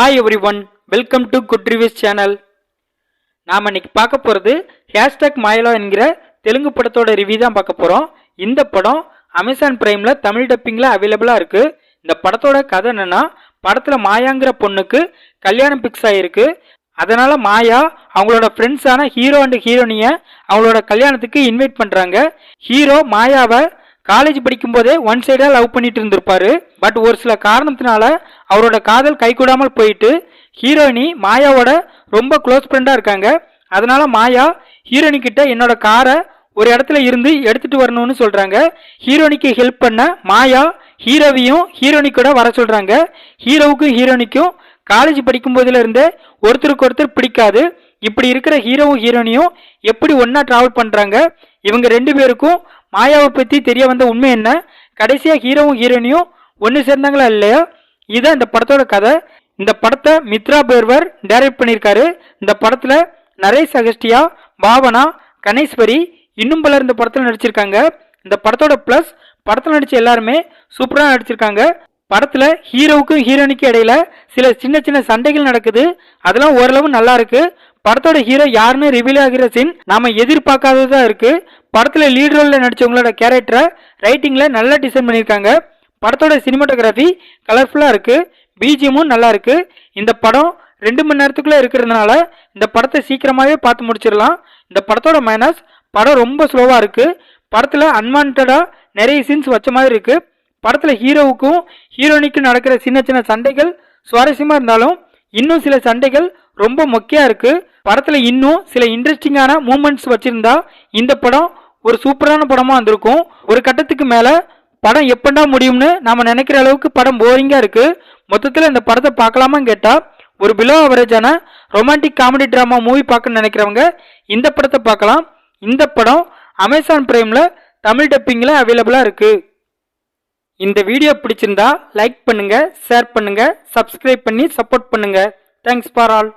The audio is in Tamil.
Hi everyone welcome to good reviews channel நாம் இன்னைக்கு பார்க்க போகிறது ஹேஷ்டாக் மாயலா என்கிற தெலுங்கு படத்தோட ரிவ்யூ தான் பார்க்க போகிறோம் இந்த படம் அமேசான் பிரைமில் தமிழ் டப்பிங்கில் அவைலபிளாக இருக்குது இந்த படத்தோட கதை என்னென்னா படத்தில் மாயாங்கிற பொண்ணுக்கு கல்யாணம் பிக்ஸ் ஆகிருக்கு அதனால் மாயா அவங்களோட ஃப்ரெண்ட்ஸான ஹீரோ அண்ட் ஹீரோனியை அவங்களோட கல்யாணத்துக்கு இன்வைட் பண்ணுறாங்க ஹீரோ மாயாவை காலேஜ் படிக்கும்போதே ஒன் சைடாக லவ் பண்ணிட்டு இருந்திருப்பாரு. பட் ஒரு சில காரணத்தினால அவரோட காதல் கைகூடாமல் போயிட்டு ஹீரோயினி மாயாவோட ரொம்ப க்ளோஸ் ஃப்ரெண்டாக இருக்காங்க. அதனால மாயா ஹீரோயினி கிட்ட என்னோட காரை ஒரு இடத்துல இருந்து எடுத்துட்டு வரணும்னு சொல்றாங்க. ஹீரோனிக்கு ஹெல்ப் பண்ண மாயா ஹீரோவையும் ஹீரோனி கூட வர சொல்றாங்க. ஹீரோவுக்கும் ஹீரோனிக்கும் காலேஜ் படிக்கும் போதுல இருந்தே ஒருத்தருக்கு ஒருத்தர் பிடிக்காது. இப்படி இருக்கிற ஹீரோவும் ஹீரோனியும் எப்படி ஒன்னா டிராவல் பண்றாங்க? இவங்க ரெண்டு பேருக்கும் மாயாவை பற்றி தெரிய வந்த உண்மை என்ன? கடைசியாக ஹீரோவும் ஹீரோனியும் ஒன்று சேர்ந்தாங்களா இல்லையா? இதுதான் இந்த படத்தோட கதை. இந்த படத்தை மித்ரா பேர்வர் டைரக்ட் பண்ணியிருக்காரு. இந்த படத்தில் நரேஷ் அகஸ்டியா பாவனா கணேஸ்வரி இன்னும் பலர் இந்த படத்தில் நடிச்சிருக்காங்க. இந்த படத்தோட ப்ளஸ் படத்தில் நடித்த எல்லாருமே சூப்பராக நடிச்சிருக்காங்க. படத்தில் ஹீரோவுக்கும் ஹீரோனிக்கும் இடையில சில சின்ன சின்ன சண்டைகள் நடக்குது. அதெல்லாம் ஓரளவு நல்லா இருக்கு. படத்தோட ஹீரோ யாருன்னு ரிவீல் ஆகிற சீன் நாம எதிர்பார்க்காததா இருக்கு. படத்தில் லீட் ரோலில் நடிச்சவங்களோட கேரக்டரை ரைட்டிங்கில் நல்லா டிசைன் பண்ணியிருக்காங்க. படத்தோட சினிமாட்டோகிராஃபி கலர்ஃபுல்லாக இருக்குது பிஜிஎமும் நல்லா இருக்குது இந்த படம் ரெண்டு மணி நேரத்துக்குள்ளே இருக்கிறதுனால இந்த படத்தை சீக்கிரமாகவே பார்த்து முடிச்சிடலாம். இந்த படத்தோட மைனஸ் படம் ரொம்ப ஸ்லோவாக இருக்குது படத்தில் அன்வான்டாக நிறைய சீன்ஸ் வச்ச மாதிரி இருக்குது படத்தில் ஹீரோவுக்கும் ஹீரோனிக்கும் நடக்கிற சின்ன சின்ன சண்டைகள் சுவாரஸ்யமாக இருந்தாலும் இன்னும் சில சண்டைகள் ரொம்ப மொக்கையா இருக்குது படத்தில் இன்னும் சில இன்ட்ரெஸ்டிங்கான மூமெண்ட்ஸ் வச்சுருந்தா இந்த படம் ஒரு சூப்பரான படமா வந்திருக்கும். ஒரு கட்டத்துக்கு மேல படம் எப்படா முடியும்னு நாம நினைக்கிற அளவுக்கு படம் போரிங்கா இருக்கு. மொத்தத்துல இந்த படத்தை பார்க்கலாமான்னு கேட்டா ஒரு பிலோ அவரேஜான ரொமான்டிக் காமெடி டிராமா மூவி பார்க்கணும்னு நினைக்கிறவங்க இந்த படத்தை பார்க்கலாம். இந்த படம் அமேசான் பிரைம்ல தமிழ் டப்பிங்கில் அவைலபிளாக இருக்கு. இந்த வீடியோ பிடிச்சிருந்தா லைக் பண்ணுங்க ஷேர் பண்ணுங்க சப்ஸ்கிரைப் பண்ணி சப்போர்ட் பண்ணுங்க. Thanks for all